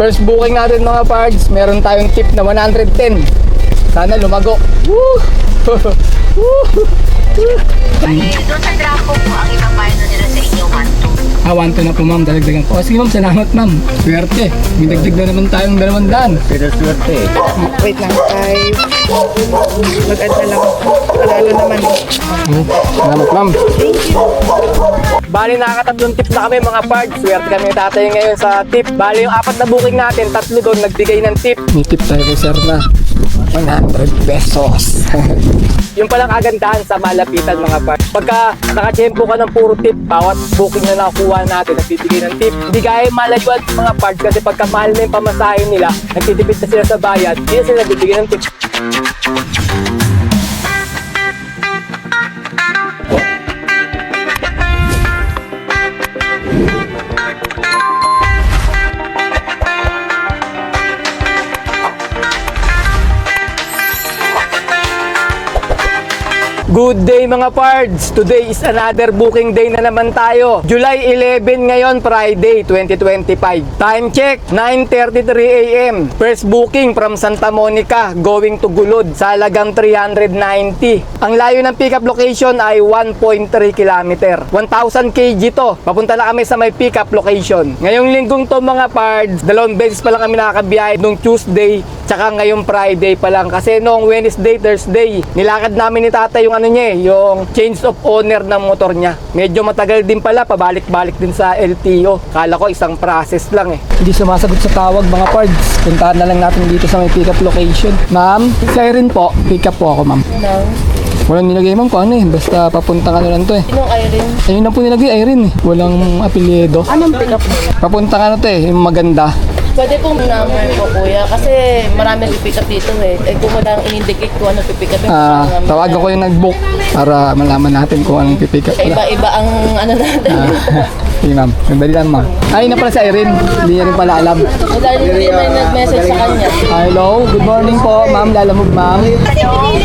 First booking natin mga pards, meron tayong tip na 110. Sana lumago. Woo! Woo! Doon sa drapo po, ang bayad nila sa inyo, 1, 2. Ah, 1 na po ma'am, dalagdagan ko. O sige ma'am, salamat ma'am. Swerte. May dagdag na naman tayong dalawang daan. Pero swerte eh. Wait lang, five. Mag-add na lang. Panalo naman. Hmm, Salamat ma'am. Bali nakakatatlong tip na kami mga pards. Swerte kami ni tatay ngayon sa tip. Bali yung apat na booking natin, tatlo doon nagbigay ng tip. May tip tayo kay sir na 100 pesos. yung palang kagandahan sa malapitan mga pards. Pagka nakachempo ka ng puro tip, bawat booking na nakuha natin, nagbibigay ng tip. Hindi gaya malayuan mga pards kasi pagka mahal na yung pamasahin nila, nagtitipid na sila sa bayad, hindi sila nagbibigay ng tip. Good day mga pards! Today is another booking day na naman tayo. July 11 ngayon, Friday 2025. Time check, 9.33 a.m. First booking from Santa Monica going to Gulod sa halagang 390. Ang layo ng pickup location ay 1.3 km. 1,000 kg to. Papunta na kami sa may pickup location. Ngayong linggong to mga pards, dalawang beses pa lang kami nakakabiyahe nung Tuesday tsaka ngayong Friday pa lang. Kasi noong Wednesday, Thursday, nilakad namin ni tatay yung ano niya eh, yung change of owner ng motor niya. Medyo matagal din pala, pabalik-balik din sa LTO. Kala ko isang process lang eh. Hindi sumasagot sa tawag mga pards. Puntahan na lang natin dito sa may pickup location. Ma'am, Siren po. Pick up po ako ma'am. Hello. Walang nilagay ma'am kung ano eh. Basta papunta ka na lang to eh. Sinong Irene? Ayun na po nilagay, Irene eh. Walang apelyido. Anong pick up? Papunta ka na to eh, yung maganda. Pwede pong number po kuya kasi marami pick up dito eh. Eh kung mo lang in-indicate kung ano pick up. Ah, tawagan ko yung nag-book para malaman natin kung anong pipick up. Iba-iba ang ano natin. Ah, Sige ma'am, sandali lang ma'am. Ay, na pala si Irene. Hindi niya rin pala alam. Dahil hindi may nag-message sa kanya. Hello, good morning po, ma'am. Lalamove, ma'am.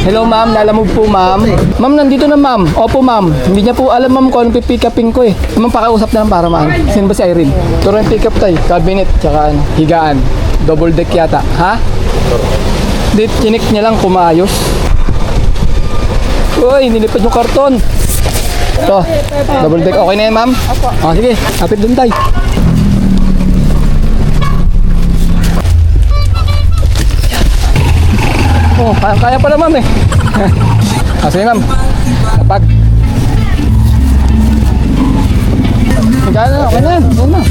Hello, ma'am. Lalamove po, ma'am. Ma'am, nandito na, ma'am. Opo, ma'am. Hindi niya po alam, ma'am, kung anong pipick upin ko eh. Ma'am, pakiusap na lang para ma'am. Sino ba si Irene? Turo yung pick up tayo. Cabinet, tsaka ano, higaan. Double deck yata. Ha? Di, chinik niya lang kumayos. Uy, nilipad yung karton. Ito, double deck. Okay na yan, ma'am? Opo. Ah, sige, kapit dun tayo. Oh, kaya, kaya pala ma'am eh. ah, sige ma'am. Kapag. Kaya na, okay na yan. Okay na.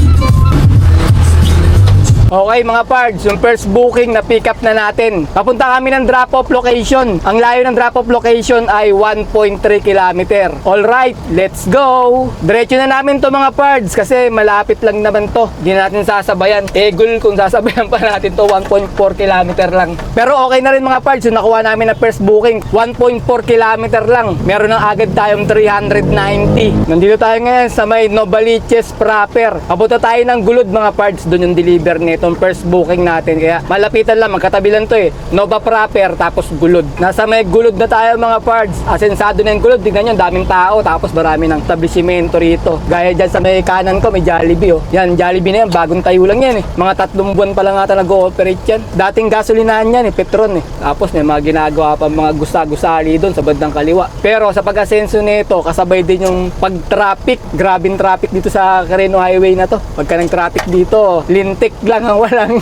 Okay mga pards, yung first booking na pick up na natin. Papunta kami ng drop-off location. Ang layo ng drop-off location ay 1.3 km. Alright, let's go! Diretso na namin to mga pards kasi malapit lang naman to. Hindi natin sasabayan. Egol kung sasabayan pa natin to 1.4 km lang. Pero okay na rin mga pards, yung nakuha namin na first booking. 1.4 km lang. Meron ng agad tayong 390. Nandito tayo ngayon sa may Novaliches proper. Papunta tayo ng gulod mga pards. Doon yung deliver nitong first booking natin. Kaya malapitan lang, magkatabi lang to eh. Nova proper, tapos gulod. Nasa may gulod na tayo mga pards. Asensado na yung gulod. Tignan nyo, daming tao. Tapos marami ng establishmento rito. Gaya dyan sa may kanan ko, may Jollibee oh. Yan, Jollibee na yan. Bagong tayo lang yan eh. Mga tatlong buwan pa lang ata nag-ooperate yan. Dating gasolinahan yan eh, Petron eh. Tapos may mga ginagawa pa mga gusta-gusali doon sa bandang kaliwa. Pero sa pag-asenso nito, kasabay din yung pag-traffic. Grabing traffic dito sa Carreno Highway na to. Pagka ng traffic dito, lintik lang ang walang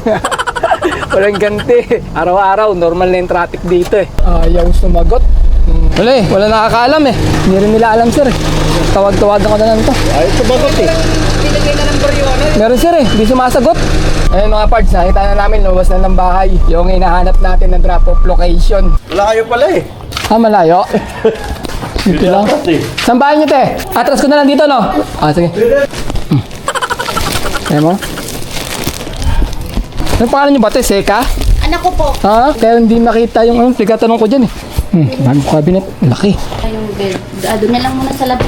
walang ganti. Araw-araw, normal na yung traffic dito eh. Ayaw sumagot. Wala eh, wala nakakaalam eh. Hindi rin nila alam sir eh. Tawag-tawagan ko na lang to. Ay, sumagot eh. Meron sir eh, hindi sumasagot. Ayun mga parts, nakita na namin, lumabas na ng bahay. Yung hinahanap natin na drop-off location. Wala kayo pala eh. Ah, malayo. Dito lang. Saan bahay niyo, te? Atras ko na lang dito, no? Ah, sige. Hmm. Ayan mo. Ano pangalan niyo ba, te? Seka? Anak ko po, Ah, kaya hindi makita yung ano, tigatanong ko dyan eh. Hmm, bagong cabinet. Laki. yung bed. Ah, doon na lang muna sa lab.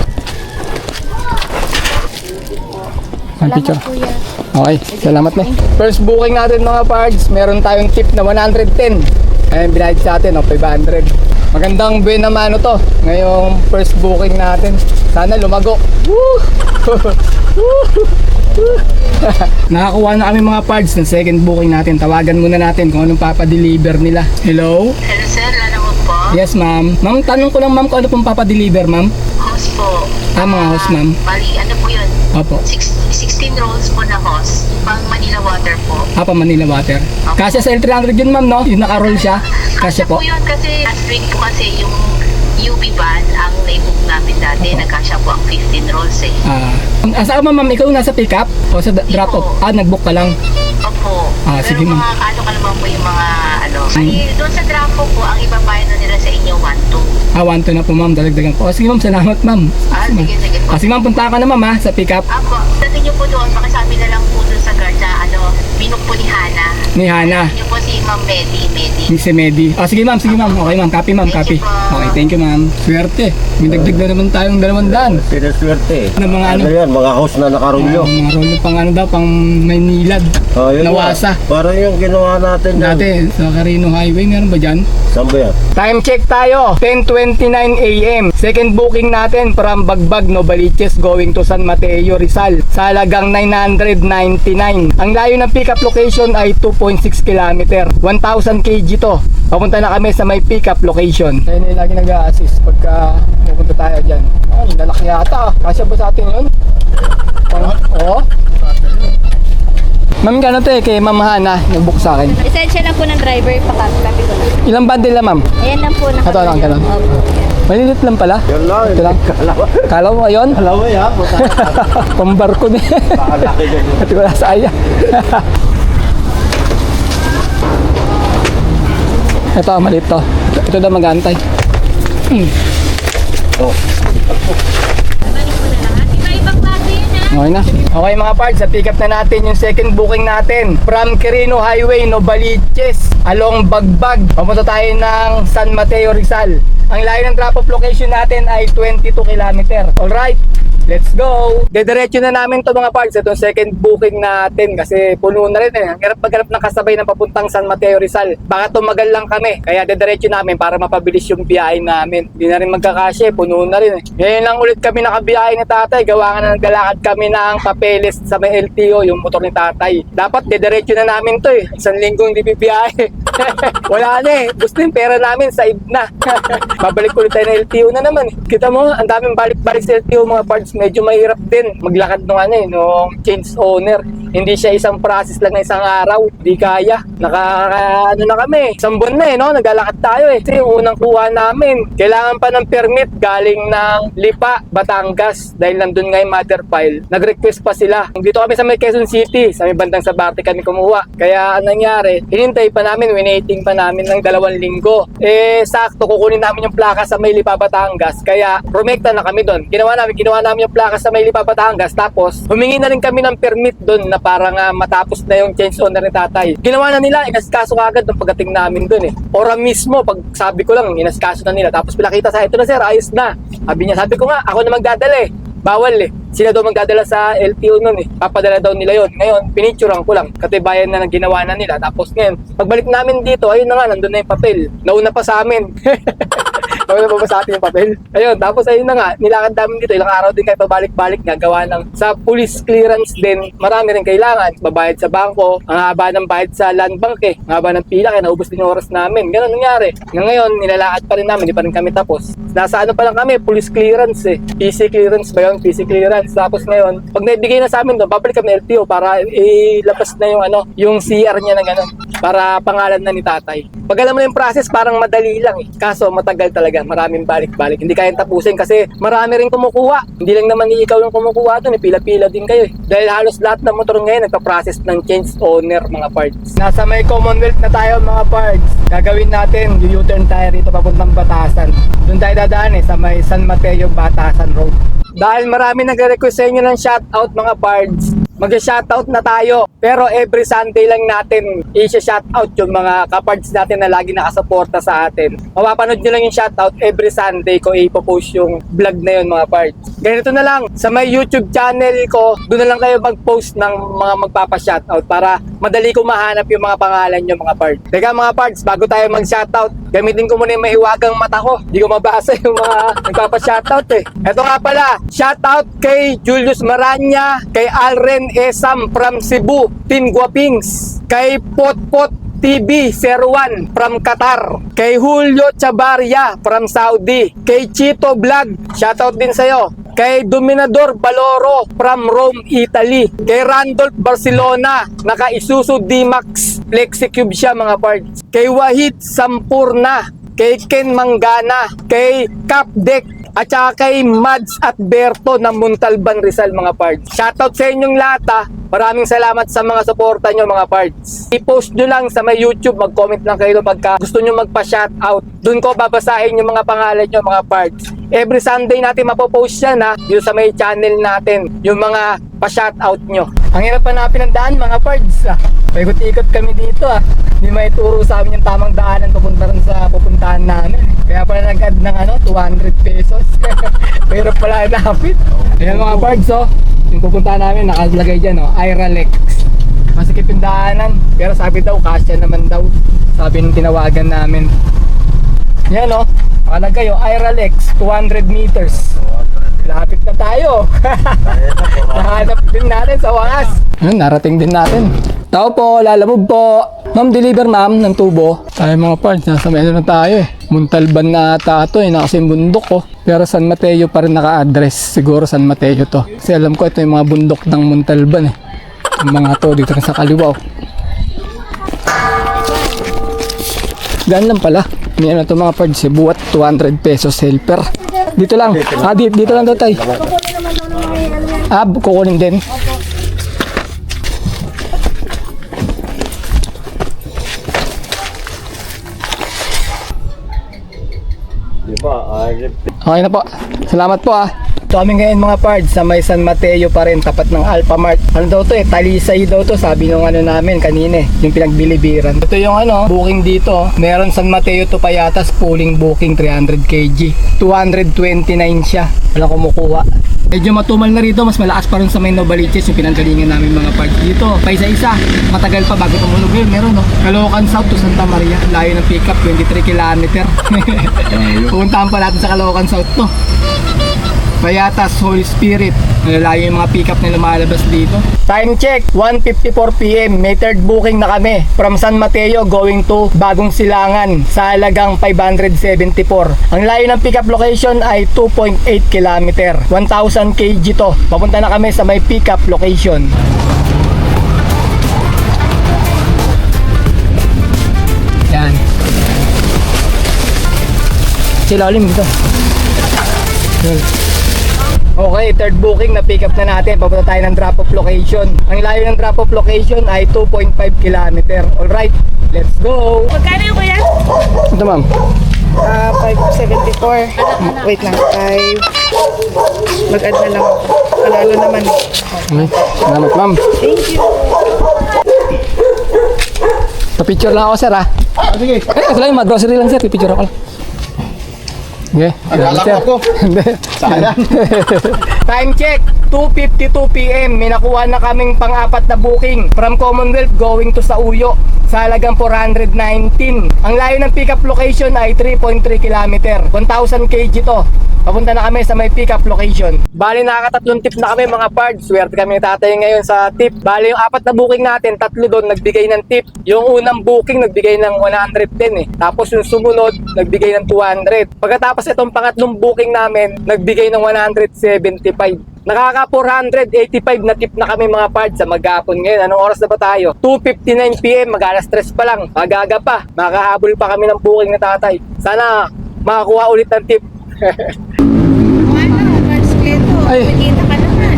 Ang picture. kuya. Okay, salamat na. First booking natin mga pards, meron tayong tip na 110. Ayun, binayad sa atin, oh, 500. Magandang buwan naman ano to, ngayong first booking natin. Sana lumago. Woo! Woo! Nakakuha na kami mga parts ng second booking natin. Tawagan muna natin kung anong papadeliver nila. Hello? Hello sir, ano mo po? Yes, ma'am. Ma'am, tanong ko lang ma'am kung ano pong papadeliver, ma'am. Host po. Ah, mga host, ma'am. Bali, ano po yun? Opo. Six, 16 rolls po na host. Pang Manila Water po. Apa Manila Water. Kasya sa L300 yun, ma'am, no? Yung naka-roll siya. Kasya po. po yun kasi last week po kasi yung UV van ang naibook namin dati. Nagkasya po ang 15 rolls eh. Ah, asa ka ma'am? Ikaw nasa pick-up? O sa drop off? Ah, nag-book ka lang. Opo. Ah, Pero sige, ma'am. mga ano ka naman po yung mga ano. Ay, doon sa drop po po, ang ibabayad na nila sa inyo 1-2. Ah, 1 to na po, ma'am. Dalagdagan ko. O, sige, ma'am. Salamat, ma'am. Ah, sige, sige po. Ah, sige, ma'am. Punta ka na, ma'am, ha? Sa pick-up Ako, dati niyo po doon, makisabi na lang po doon sa guard na ano, binok po ni. Ni Hana. Niyo po si Ma'am Medi, Medi. Ni si Medi. Ah, sige, ma'am. Sige, ma'am. Okay, ma'am. Copy, ma'am. Copy. Thank you. Okay, thank you, ma'am. Swerte. May dagdag na naman tayong dalawang daan. Sinaswerte eh. Ng mga ano? Ano yan, mga host na nakarulyo. Ah, mga roll pang ano daw, pang Maynilad. Oh, yun Nawasa. nga. Parang yung ginawa natin dyan. Dati, sa Carino Highway, meron ba dyan? Saan ba yan? Time check tayo, 10.29 a.m. Second booking natin from Bagbag, Novaliches going to San Mateo, Rizal. Sa halagang 999. Ang layo ng pickup location ay 2.6 km. 1,000 kg to. Papunta na kami sa may pickup location. Kaya na lagi nag-a-assist pagka pupunta tayo dyan. Ah, lalaki yata. Kasya ba sa atin yun? Pang- Oo. Ma'am, gano'n to eh, kay Ma'am Hana, nag-book sa akin. Lisensya lang po ng driver, pakakapi ko lang. Ilang bundle na ma'am? Ayan lang po. Ito lang, ganun. Opo. Malilit lang pala. Yan lang. Ito lang. Kalawa. Kala mo ayun? Kalawa yan. Pambarko ni. Pakalaki dyan. Ito ko sa aya. Ito, maliit to. Ito na mag-antay. Hmm. Oh. Okay na. Okay mga parts, sa pick up na natin yung second booking natin. From Quirino Highway, Novaliches, along Bagbag. Papunta tayo ng San Mateo, Rizal. Ang layo ng drop-off location natin ay 22 km. Alright, let's go! Dediretso na namin to mga parts. Itong second booking natin kasi puno na rin eh. Hirap maghanap ng kasabay ng papuntang San Mateo, Rizal. Baka tumagal lang kami. Kaya dediretso namin para mapabilis yung biyahe namin. Hindi na rin magkakasya, puno na rin eh. Ngayon lang ulit kami nakabiyahe ni tatay. Gawa nga na naglalakad kami ng papeles sa may LTO, yung motor ni tatay. Dapat dediretso na namin to eh. Isang linggo hindi bibiyahe. Wala na eh. Gusto yung pera namin sa na. Babalik ulit tayo ng LTO na naman eh. Kita mo, ang daming balik-balik sa LTO mga parts. Medyo mahirap din maglakad nung ano eh, nung change owner. Hindi siya isang process lang na isang araw. Hindi kaya. Naka, ano na kami, isang buwan na eh, no? Naglalakad tayo eh. Kasi unang kuha namin, kailangan pa ng permit galing ng Lipa, Batangas. Dahil nandun nga yung mother file. Nag-request pa sila. Dito kami sa may Quezon City, sa may bandang Sabate kami kumuha. Kaya anong nangyari, hinintay pa namin, waiting pa namin ng dalawang linggo. Eh, sakto, kukunin namin yung plaka sa may Lipa, Batangas. Kaya, rumekta na kami doon. Ginawa namin, ginawa namin yung plaka sa may Lipa, Batangas. Tapos, humingi na rin kami ng permit doon na para nga matapos na yung change owner ni tatay. Ginawa na nila, inaskaso agad ng pagdating namin doon eh. Ora mismo, pag sabi ko lang, inaskaso na nila. Tapos pinakita sa ito na sir, ayos na. Sabi niya, sabi ko nga, ako na magdadala eh. Bawal eh. Sila daw magdadala sa LTO nun eh. Papadala daw nila yon. Ngayon, pinicturean ko lang. Katibayan na ng ginawa na nila. Tapos ngayon, pagbalik namin dito, ayun na nga, nandun na yung papel. Nauna pa sa amin. Nauna pa ba sa atin yung papel? Ayun, tapos ayun na nga, nilakad namin dito. Ilang araw din kayo pabalik-balik nga. Gawa ng sa police clearance din. Marami rin kailangan. Babayad sa bangko. Ang haba ng bayad sa land bank eh. Ang haba ng pila, kaya naubos din yung oras namin. Ganun nangyari. Nga ngayon, nilalakad pa rin namin. Di pa rin kami tapos. Nasa ano pa lang kami, police clearance eh. PC clearance ba yun? PC clearance. Tapos ngayon, pag naibigay na sa amin doon, babalik kami LTO para ilabas na yung ano, yung CR niya ng ano, para pangalan na ni tatay. Pag alam mo na yung process, parang madali lang eh. Kaso matagal talaga, maraming balik-balik. Hindi kayang tapusin kasi marami rin kumukuha. Hindi lang naman ikaw yung kumukuha doon, eh. pila-pila din kayo eh. Dahil halos lahat ng motor ngayon nagpa-process ng change owner mga parts. Nasa may Commonwealth na tayo mga parts. Gagawin natin, u-turn tayo rito papuntang Batasan. Doon tayo dadaan eh, sa may San Mateo Batasan Road. Dahil marami nagre-request sa inyo ng shoutout mga parts, mag-shoutout na tayo. Pero every Sunday lang natin i-shoutout yung mga kapards natin na lagi nakasuporta sa atin. Mapapanood nyo lang yung shoutout every Sunday ko ipopost yung vlog na yun mga pards. Ganito na lang, sa may YouTube channel ko, doon na lang kayo mag-post ng mga magpapa-shoutout para madali ko mahanap yung mga pangalan nyo mga pards. Teka mga pards, bago tayo mag-shoutout, gamitin ko muna yung mahiwagang mata ko. Hindi ko mabasa yung mga nagpapa-shoutout eh. Ito nga pala, shoutout kay Julius Maranya, kay Alren Esam from Cebu, Team Guapings. Kay Potpot TV 01 from Qatar. Kay Julio Chavarria from Saudi. Kay Chito Vlog, shoutout din sa'yo. Kay Dominador Baloro from Rome, Italy. Kay Randolph Barcelona, naka Isuzu D-Max. Flexicube siya mga parts. Kay Wahid Sampurna. Kay Ken Mangana. Kay Capdeck at saka kay Mads at Berto ng Muntalban Rizal mga parts. Shoutout sa inyong lahat ha. Maraming salamat sa mga suporta nyo mga parts. I-post nyo lang sa may YouTube, mag-comment lang kayo pagka gusto nyo magpa-shoutout. Doon ko babasahin yung mga pangalan nyo mga parts. Every Sunday natin mapopost yan ha, dito sa may channel natin, yung mga pa-shoutout nyo. Ang hirap hanapin ng daan mga parts ha. Paikot-ikot kami dito ha. Hindi may turo sa amin yung tamang daanan papunta sa pupuntahan namin. Kaya pala nag-add ng 200 pesos. Mahirap pala hanapin. Ayan mga parts oh. Yung pupuntahan namin nakalagay dyan oh, Iralex. Masikip yung daanan. Pero sabi daw, kasya naman daw. Sabi ng tinawagan namin. Yan oh. Nakalagay oh, Iralex, 200 meters. Lapit na tayo. Nahanap din natin sa wakas. Ayun, narating din natin. Tao po, lalamog po. Ma'am, deliver ma'am ng tubo. Tayo mga parts, nasa may ano na tayo eh. Muntalban na ata ito eh, nakasim bundok ko. Pero San Mateo pa rin naka-address. Siguro San Mateo to. Kasi alam ko ito yung mga bundok ng Muntalban eh. Yung mga to dito sa kaliwa oh. Gaan lang pala. May ano to mga parts eh. Buwat 200 pesos helper. Dito lang. Ah, dito, dito lang daw tayo. Ah, kukunin din. Di ba? Ay, Okay na po. Salamat po ah. Ito kami ngayon mga pards sa may San Mateo pa rin tapat ng Alphamart. Ano daw to eh? Talisay daw to sabi nung ano namin kanina eh. Yung pinagbilibiran. Ito yung ano, booking dito. Meron San Mateo to Payatas pooling booking 300 kg. 229 siya. Wala kumukuha. Medyo matumal na rito, mas malakas pa rin sa may Novaliches yung pinanggalingan namin mga parts dito. Pa isa-isa, matagal pa bago tumunog yun. Meron no? Caloocan South to Santa Maria. Layo ng pickup, 23 kilometer. Pupuntahan pa natin sa Caloocan South to. Payatas, Holy Spirit. Malalayo yung mga pick-up na lumalabas dito. Time check, 1.54pm. May third booking na kami. From San Mateo going to Bagong Silangan sa halagang 574. Ang layo ng pick-up location ay 2.8 km. 1,000 kg to. Papunta na kami sa may pick-up location. Yan. Sila ulit dito. Yan. Okay, third booking na pick up na natin. Papunta tayo ng drop off location. Ang layo ng drop off location ay 2.5 km. Alright, let's go! Magkano yung kuya? Ito ma'am. Ah, 574. Wait lang, 5. Mag-add na lang. Panalo naman. Okay, salamat ma'am. Thank you. Pa-picture lang ako sir ha. sige. Eh, ito lang yung mga grocery lang sir. Pipicture ako lang. Okay. Salamat sir. Hindi. Sayang. Time check. 2.52 p.m. May nakuha na kaming pang-apat na booking from Commonwealth going to Sauyo sa halagang 419. Ang layo ng pickup location ay 3.3 km. 1,000 kg to. Papunta na kami sa may pickup location. Bali nakakatatlong tip na kami mga parts. Swerte kami ni tatay ngayon sa tip. Bali yung apat na booking natin, tatlo doon nagbigay ng tip. Yung unang booking nagbigay ng 110 eh. Tapos yung sumunod nagbigay ng 200. Pagkatapos itong pangatlong booking namin, nagbigay ng 175. Nakaka 485 na tip na kami mga parts sa maghapon ngayon. Anong oras na ba tayo? 2.59pm, mag alas 3 pa lang. Magaga pa. Makahabol pa kami ng booking na tatay. Sana makakuha ulit ng tip. Ano, Mars Cleto. Ay. Nakikita ka naman.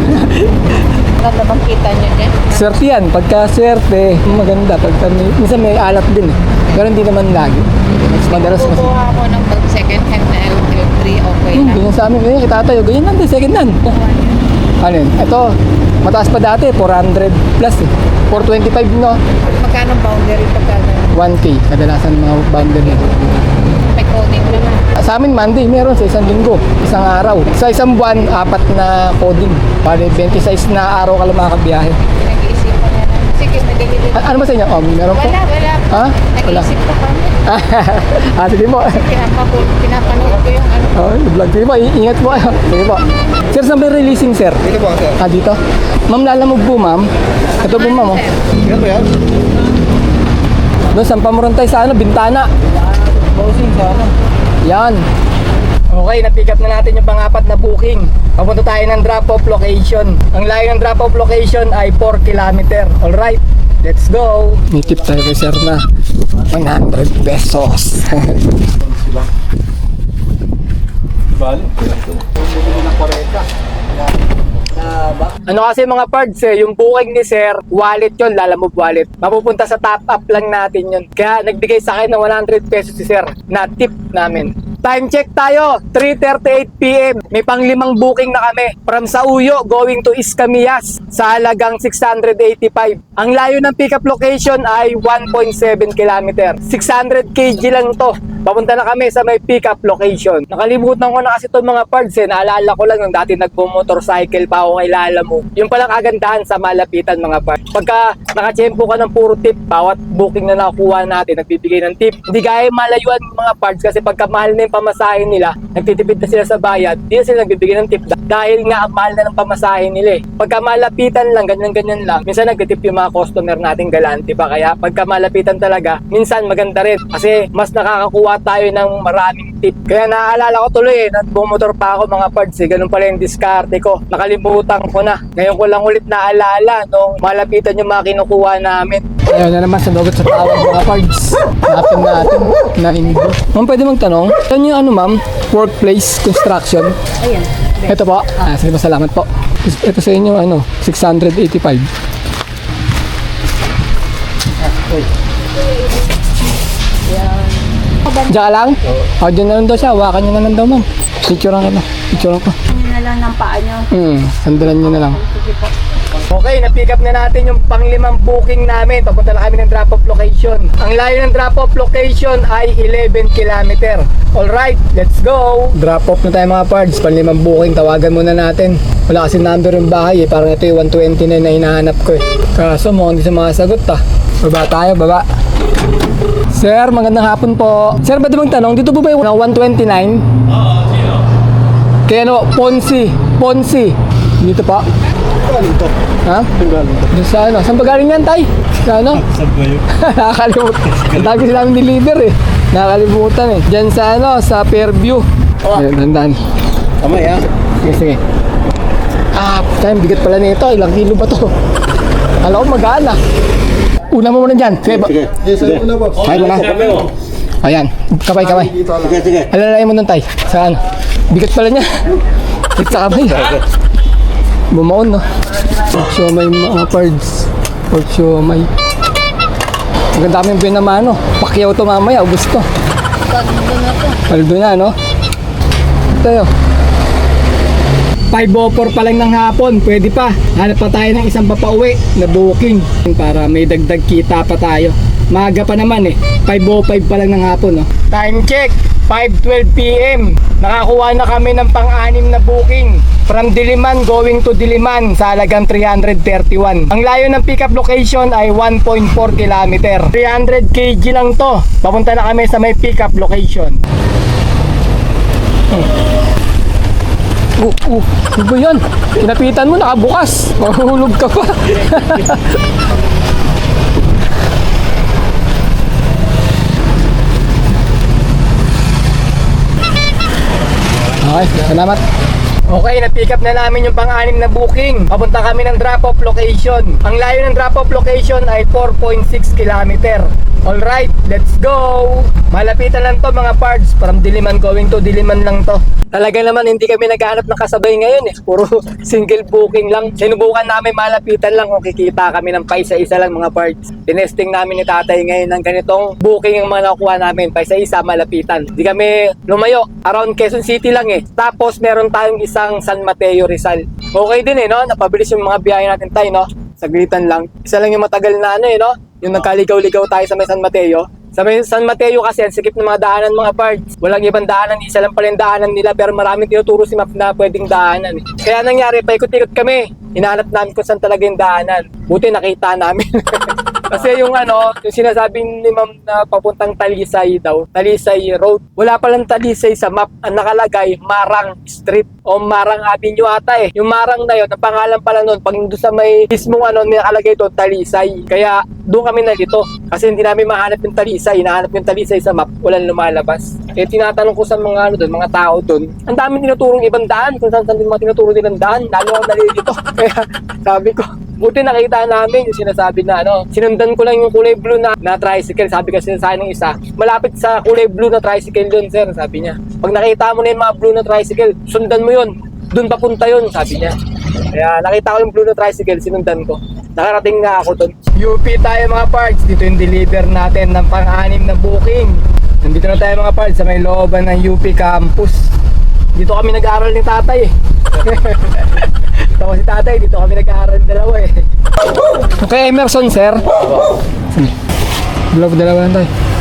Maganda bang kita nyo dyan? Swerte yan. Pagka swerte, maganda. Pagka may, minsan may alat din eh. Pero hindi naman lagi. Mas madalas mas... Kukuha ako ng pag second hand na L3, okay Hmm, lang. ganyan sa amin. Ganyan kita tayo. Ganyan lang din. Second hand. Ano yun? Ito, mataas pa dati. 400 plus eh. 425 no? Magkano boundary pagkano? 1K. Kadalasan mga boundary. May coding naman. Sa amin, Monday, meron sa isang linggo, isang araw. Sa isang buwan, apat na coding. Bali, 26 na araw ka lang makakabiyahe. Nag-iisipan na lang. Sige, madali. A- ano ba sa inyo? Oh, meron po? Wala, wala. Ha? Wala. Nag-iisip pa kami. ah, sige po. Pinapapul, pinapanood ko yung ano. Oh, yung vlog. Sige po, ingat po. Sige po. Sir, saan ba yung releasing, sir? Dito po, sir. Ah, dito? Ma'am, lalamog po, ma'am. Ito po, ma'am. Oh. Ano po yan? Doon, saan pamuran tayo sa ano? Bintana. Bossing sa ano? Yan. Okay, na-pick up na natin yung pangapat na booking. Papunta tayo ng drop-off location. Ang layo ng drop-off location ay 4 km. Alright, let's go. May tip tayo kay sir na 100 pesos. Bali. ano kasi mga parts eh, yung booking ni sir, wallet yon lalamove wallet. Mapupunta sa top up lang natin yun. Kaya nagbigay sa akin ng 100 pesos si sir na tip namin. Time check tayo, 3.38pm. May panglimang booking na kami. From Sauyo, going to Iscamias sa halagang 685. Ang layo ng pickup location ay 1.7 km. 600 kg lang to. Papunta na kami sa may pickup location. Nakalimutan ko na kasi itong mga parts eh. Naalala ko lang yung dati nagpo-motorcycle pa ako kay Lala mo. Yung palang kagandahan sa malapitan mga parts. Pagka nakachempo ka ng puro tip, bawat booking na nakuha natin, nagbibigay ng tip. Hindi gaya malayuan mga parts kasi pagka mahal na yung pamasahin nila, nagtitipid na sila sa bayad, di na sila nagbibigay ng tip. Dahil nga mahal na ng pamasahin nila eh. Pagka malapitan lang, ganyan-ganyan lang, minsan nagtitip yung mga customer natin galante pa. Kaya pagka malapitan talaga, minsan maganda rin. Kasi mas nakakakuha tayo ng maraming tip. Kaya naaalala ko tuloy eh, nagbumotor pa ako mga parts eh. Ganun pala yung diskarte ko. Nakalimutan ko na. Ngayon ko lang ulit naalala nung malapitan yung mga kinukuha namin. Ayun na naman, sumagot sa tawag mga parts. Hanapin natin na hindi. Ma'am, pwede magtanong? Saan yung ano ma'am? Workplace construction? Ayan. Ito po. Ah, sige po, salamat po. Ito sa inyo, ano, 685. Diyan ka lang? O, dyan na lang daw siya. Hawakan nyo na lang daw, ma'am. Picturean ka na. Picturean ko. Yun na lang ng paa nyo. Hmm, sandalan nyo na lang. Okay, na-pick up na natin yung panglimang booking namin. Papunta na kami ng drop-off location. Ang layo ng drop-off location ay 11 km. Alright, let's go! Drop-off na tayo mga parts. Panglimang booking, tawagan muna natin. Wala kasi number yung bahay eh. Parang ito yung 129 na hinahanap ko eh. Kaso mukhang hindi siya makasagot ah. Baba tayo, baba. Sir, magandang hapon po. Sir, pwede bang tanong, dito po ba yung 129? Oo, sino? Kaya ano, Ponzi. Ponzi. Dito po. Galing to. Ha? To. Doon sa ano? Saan ba galing yan, tay? Sa ano? Yun? Nakakalimutan. Ang dami namin deliver eh. Nakakalimutan eh. Diyan sa ano, sa Fairview. Oh. Ayan, tandaan. Kamay ah. Sige, sige. Ah, tayo, bigat pala nito. Ilang kilo ba to? Kala ko magaan ah. Una mo muna dyan. Sige? Sige. Sir. Una. Kaya mo na. Ayan, kapay, kapay. Sige, sige. Alalayan mo nun, tay. Sa ano? Bigat pala niya. Bigat sa kamay. Bumaon, no? Siomay, mga pards. Pork siomay. Ang dami yung pinamano. Pakyaw to mamaya, ubus to. Paldo na, no? Tayo. 5.04 pa lang ng hapon, pwede pa. Hanap pa tayo ng isang papauwi na booking para may dagdag kita pa tayo. Maaga pa naman eh. 5.05 pa lang ng hapon, no? Time check, 5.12pm. Nakakuha na kami ng pang-anim na booking. From Diliman going to Diliman sa halagang 331. Ang layo ng pickup location ay 1.4 km. 300 kg lang to. Papunta na kami sa may pickup location. Uh, uh, ano ba yan? Pinapitan mo, nakabukas. Mahulog ka pa. Okay, salamat. Okay, na-pick up na namin yung pang-anim na booking. Papunta kami ng drop-off location. Ang layo ng drop-off location ay 4.6 km. Alright, let's go! Malapitan lang to mga parts. From Diliman going to Diliman lang to. Talaga naman hindi kami naghahanap ng kasabay ngayon eh. Puro single booking lang. Sinubukan namin malapitan lang kung kikita kami ng paisa-isa lang mga parts. Tinesting namin ni tatay ngayon ng ganitong booking yung mga nakuha namin. Paisa-isa malapitan. Hindi kami lumayo. Around Quezon City lang eh. Tapos meron tayong isang San Mateo Rizal. Okay din eh no? Napabilis yung mga biyahe natin tayo no? Saglitan lang. Isa lang yung matagal na ano eh no? Yung nagkaligaw-ligaw tayo sa may San Mateo. Sa San Mateo kasi, ang sikip ng mga daanan mga parts. Walang ibang daanan, isa lang pala yung daanan nila pero maraming tinuturo si map na pwedeng daanan. Kaya nangyari, paikot-ikot kami. Hinahanap namin kung saan talaga yung daanan. Buti nakita namin. Kasi yung ano, yung sinasabi ni ma'am na papuntang Talisay daw, Talisay Road. Wala palang Talisay sa map. Ang nakalagay, Marang Street o Marang Avenue ata eh. Yung Marang na yun, ang pangalan pala nun, pag doon sa may mismong ano, nakalagay doon, Talisay. Kaya doon kami nalito. Kasi hindi namin mahanap yung Talisay. Hinahanap yung Talisay sa map, walang lumalabas. Kaya tinatanong ko sa mga ano doon, mga tao doon, ang daming tinuturong ibang daan, kung saan saan yung mga tinuturo nilang daan, lalo ako nalilito. Kaya sabi ko, Buti nakita namin yung sinasabi na ano, sinundan ko lang yung kulay blue na, na tricycle. Sabi kasi sa ng isa, malapit sa kulay blue na tricycle doon, sir, sabi niya. Pag nakita mo na yung mga blue na tricycle, sundan mo yun. Doon papunta yun, sabi niya. Kaya nakita ko yung blue na tricycle, sinundan ko. Nakarating nga ako doon. UP tayo mga parts. Dito yung deliver natin ng pang-anim na booking. Nandito na tayo mga parts sa may looban ng UP campus. Dito kami nag-aaral ni tatay eh. dito ako si tatay, dito kami nag-aaral dalawa eh. Okay, Emerson sir. Dalawa, dalawa lang tayo.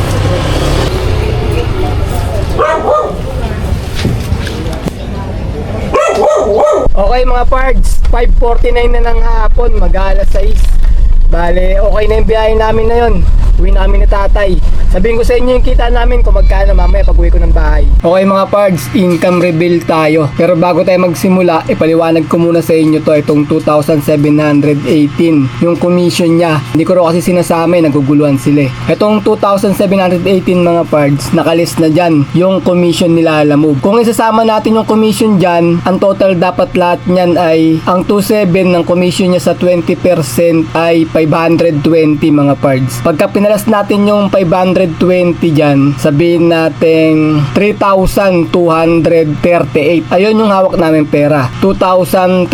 Okay mga pards, 5.49 na ng hapon, mag-alas 6. Bale, okay na yung biyahe namin na yun. Uwi namin ni tatay. Sabihin ko sa inyo yung kita namin kung magkano mamaya pag uwi ko ng bahay. Okay mga pards, income reveal tayo. Pero bago tayo magsimula, ipaliwanag ko muna sa inyo to itong 2,718. Yung commission niya. Hindi ko raw kasi sinasama, eh, naguguluhan sila. eh. Itong 2,718 mga pards, nakalist na dyan yung commission nila Alamove. Kung isasama natin yung commission dyan, ang total dapat lahat niyan ay ang 27 ng commission niya sa 20% ay 520 mga pards. Pagka pinalas natin yung 520 dyan, sabihin natin 3,238. Ayun yung hawak namin pera. 2,338.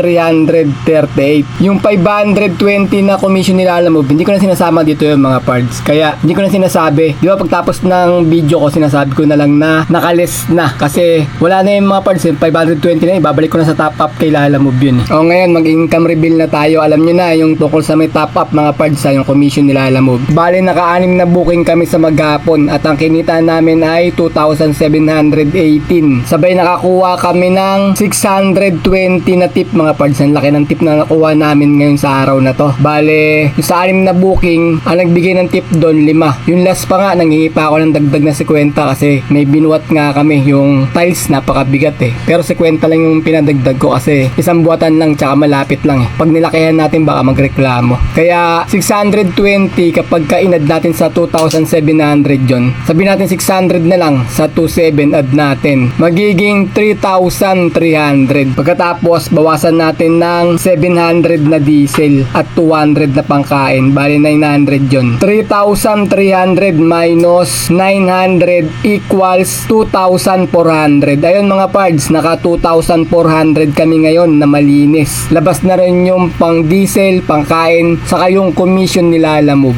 Yung 520 na commission nila alam mo, hindi ko na sinasama dito yung mga parts. Kaya hindi ko na sinasabi. Di ba pagtapos ng video ko, sinasabi ko na lang na nakalist na. Kasi wala na yung mga parts. Yung 520 na, ibabalik ko na sa top up kay Lala Move yun. O ngayon, mag-income reveal na tayo. Alam nyo na, yung tungkol sa may top up mga parts, yung commission nila Lala Move. Bale, naka-anim na booking kami sa maghapon at ang kinita namin ay 2,718. Sabay nakakuha kami ng 620 na tip mga parts. Ang laki ng tip na nakuha namin ngayon sa araw na to. Bale, sa anim na booking, ang nagbigay ng tip doon, lima. Yung last pa nga, nangingi pa ako ng dagdag na 50 kasi may binuwat nga kami yung tiles, napakabigat eh. Pero 50 lang yung pinadagdag ko kasi isang buwatan lang tsaka malapit lang eh. Pag nilakihan natin baka magreklamo. Kaya 620 kapag kainad natin sa 2,700 yon. Sabihin natin 600 na lang sa 27 add natin. Magiging 3,300. Pagkatapos bawasan natin ng 700 na diesel at 200 na pangkain. Bali 900 yon. 3,300 minus 900 equals 2,400. Ayun mga pards, naka 2,400 kami ngayon na malinis. Labas na rin yung pang diesel, pangkain, saka yung commission nila Lamove.